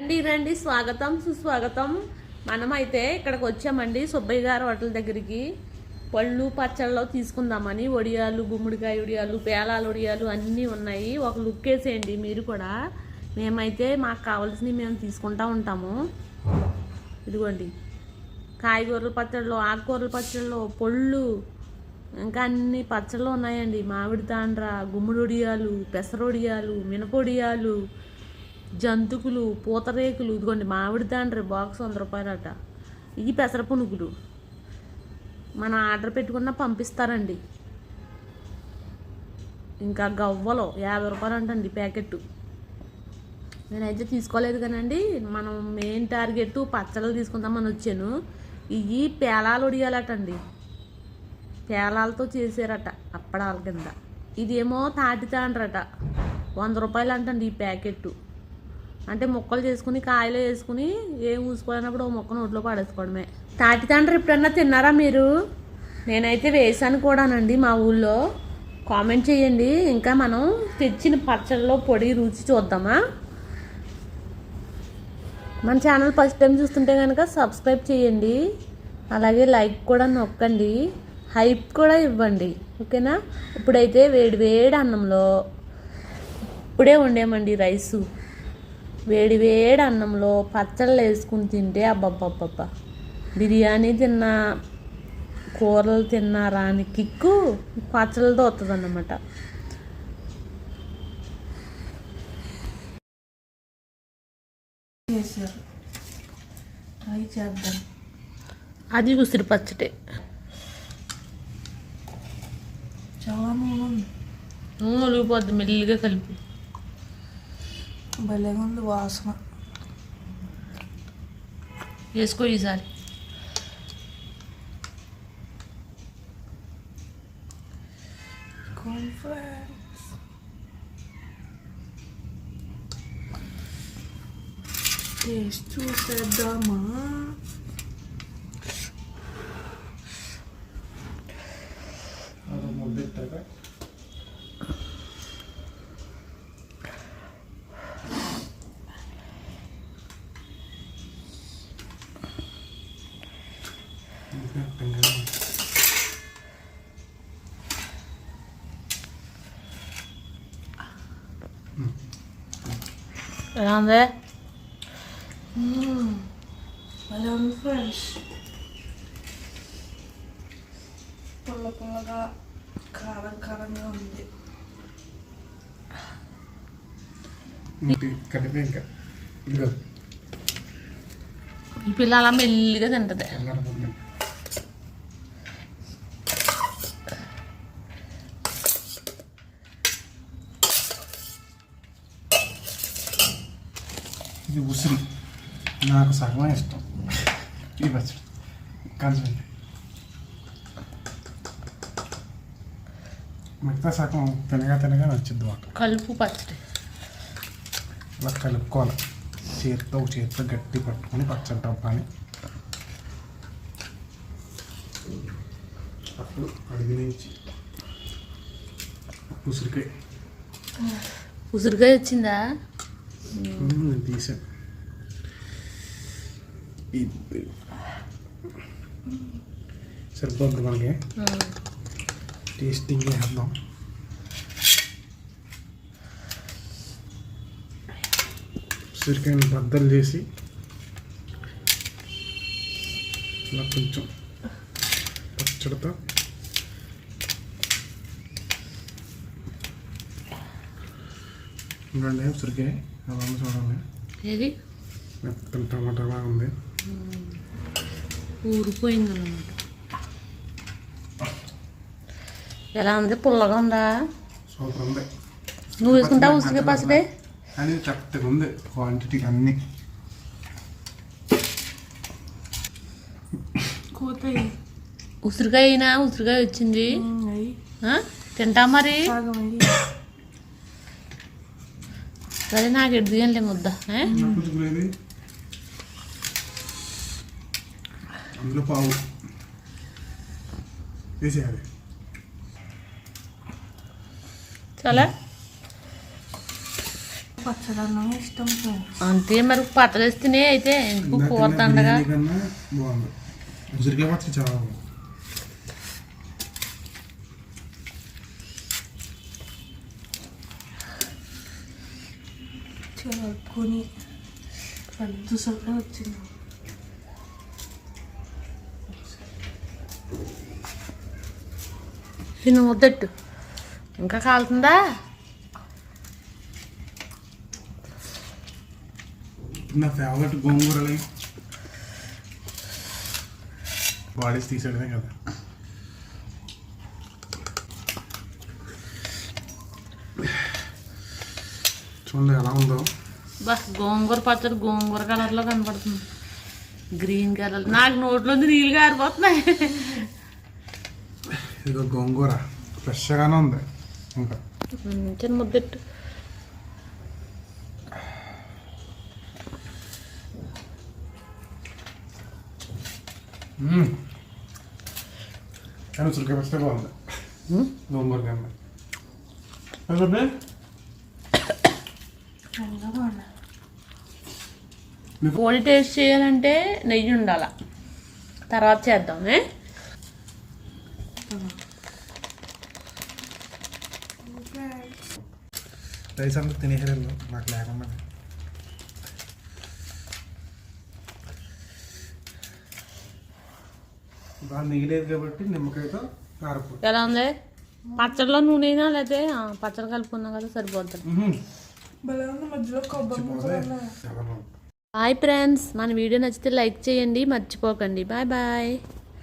రండి రండి. స్వాగతం సుస్వాగతం. మనమైతే ఇక్కడికి వచ్చామండి సుబ్బయ్య గారు హోటల్ దగ్గరికి. పళ్ళు పచ్చళ్ళు తీసుకుందామని వడియాలు గుమ్మడికాయ వడియాలు పేలాల వడియాలు అన్నీ ఉన్నాయి. ఒక లుక్ వేసేయండి మీరు కూడా. మేమైతే మాకు కావాల్సినవి మేము తీసుకుంటా ఉంటాము. ఇదిగోండి. కాయగూరల పచ్చళ్ళు ఆకుకూరల పచ్చళ్ళు పొళ్ళు ఇంకా అన్ని పచ్చళ్ళు ఉన్నాయండి. మామిడి తాండ్ర గుమ్మడి వడియాలు పెసరొడియాలు మినపొడియాలు జంతుకులు పూతరేకులు ఇదిగోండి మామిడి తాండ్రి బాక్స్ వంద రూపాయలట. ఇవి పెసర పునుగులు మనం ఆర్డర్ పెట్టుకున్నా పంపిస్తారండి. ఇంకా గవ్వలు యాభై రూపాయలు అంటండి ప్యాకెట్ నేనైతే తీసుకోలేదు కానండి. మనం మెయిన్ టార్గెట్ పచ్చళ్ళు తీసుకుందామని వచ్చాను. ఇవి పేలాలు ఉడియాలటండి పేలాలతో చేసారట అప్పడాల కింద. ఇదేమో తాటి తాండ్రట. వంద రూపాయలు అంటండి ఈ ప్యాకెట్ అంటే ముక్కలు చేసుకుని కాయలు వేసుకుని ఏం ఊసుకోవాలన్నప్పుడు ఓ ముక్క నోట్లో పడేసుకోవడమే. తాటి తండ్రి ఎప్పుడన్నా తిన్నారా మీరు? నేనైతే వేసాను కూడానండి మా ఊళ్ళో. కామెంట్ చేయండి. ఇంకా మనం తెచ్చిన పచ్చళ్ళలో పొడి రుచి చూద్దామా? మన ఛానల్ ఫస్ట్ టైం చూస్తుంటే కనుక సబ్స్క్రైబ్ చేయండి. అలాగే లైక్ కూడా నొక్కండి. హైప్ కూడా ఇవ్వండి. ఓకేనా? ఇప్పుడైతే వేడి వేడి అన్నంలో. ఇప్పుడే వండేమండి రైసు. వేడి వేడి అన్నంలో పచ్చళ్ళు వేసుకుని తింటే అబ్బబ్బబ్బబ్బా. బిర్యానీ తిన్నా కూరలు తిన్నా రాని కిక్కు పచ్చళ్ళతో వస్తుంది అన్నమాట చేశారు. ట్రై చేద్దాం. అది ఉసిరి పచ్చడి చాలా నూనె మెల్లిగా కలిపి. భలేగా ఉంది వాసన వేసుకో ఈసారి కాన్ఫ్లెక్స్ టేస్ట్ చూసేద్దామా ఎలా ఉంది భలే ఉంది ఫ్రెండ్స్ పుల్ల పుల్లగా కారం కారంగా ఉంది కలిపి ఇంకా ఇదిగో ఈ పిల్ల అలా మెల్లిగా తింటది ఇది ఉసిరి నాకు సగమే ఇష్టం ఈ పచ్చడి కలిసి మిగతా సగం తినగా తినగా నచ్చింది మాకు కలుపు పచ్చడి ఇలా కలుపుకోవాలి చేతితో చేతితో గట్టి పట్టుకొని పచ్చడి డబ్బాని అప్పుడు అడిగి నుంచి ఉసిరికాయ ఉసిరికాయ వచ్చిందా తీసాను ఇది సరిపోద్ది మనకి. టేస్టింగ్ వేద్దాం ఉసిరికాయని బద్దలు చేసి ఇలా కొంచెం పచ్చడితో చూడండి ఉసిరికాయ ఉంది చూడండి. ఏది? మెత్తని టమాటా లాగా ఉంది. ఊరిపోయింది అనమాట ఎలా ఉంది? పుల్లగా ఉందా? సూపర్ ఉంది. నువ్వు వేసుకుంటావు ఉసిరికాయ పచ్చడి కానీ కరెక్ట్గా ఉంది క్వాంటిటీ అన్ని. కూత ఉసిరికాయ అయినా ఉసిరికాయ వచ్చింది? తింటా మరి? సరే నాకు ఎడుగుయంలే ముద్ద ఏ? పుచ్చుకునేది అందులో పావు. వేసేయాలి. చాలా? పచ్చదన్నం ఇష్టం అంతే మరి పచ్చడిస్తేనే అయితే ఎందుకు కూర తండగా? కన్నా బాగుంది. ఉసిరికాయ పచ్చడి చాలా బాగుంది. కలుపుకొని పెద్ద సొక్క వచ్చింది. తిను ముద్దట్టు. ఇంకా కాలుతుందా? నా ఫేవరెట్ గోంగూరలే. బాడీస్ తీసేయడమే కదా. చూడండి ఎలా ఉందో. బా గోంగూర పచ్చడి గోంగూర కలర్లో కనపడుతుంది. గ్రీన్ కలర్ నాకు నోట్లో నీళ్ళు కారిపోతున్నాయి ఇదిగో గోంగూర ఫ్రెష్గానే ఉంది ఇంకా చిన్న ముద్దట్టు. కానీ ఉసిరికాయ పచ్చడి బాగుంది గోంగూర కన్నా కోడి టేస్ట్ చేయాలంటే నెయ్యి ఉండాల తర్వాత చేద్దాం ఏ? రైస్ అంతా తినేసారు నాకు లేకుండా బాగా నెయ్యలేదు కాబట్టి నిమ్మకాయతో కారపూడి. ఎలా ఉంది? పచ్చడిలో నూనె అయినా లేకపోతే ఆ, పచ్చడి కలుపుకున్నాం కదా సరిపోతుంది బాయ్ ఫ్రెండ్స్ మన వీడియో నచ్చితే లైక్ చేయండి మర్చిపోకండి. Bye bye